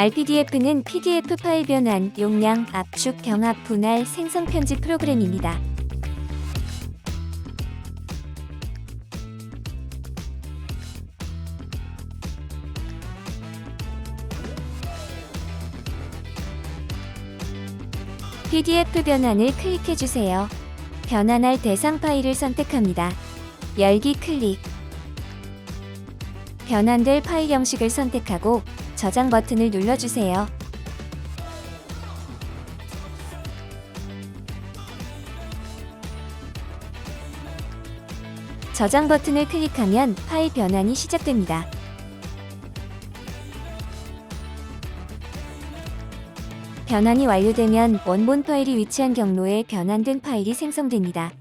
RPDF는 PDF 파일 변환, 용량, 압축, 경합, 분할, 생성 편집 프로그램입니다. PDF 변환을 클릭해 주세요. 변환할 대상 파일을 선택합니다. 열기 클릭. 변환될 파일 형식을 선택하고 저장 버튼을 눌러주세요. 저장 버튼을 클릭하면 파일 변환이 시작됩니다. 변환이 완료되면 원본 파일이 위치한 경로에 변환된 파일이 생성됩니다.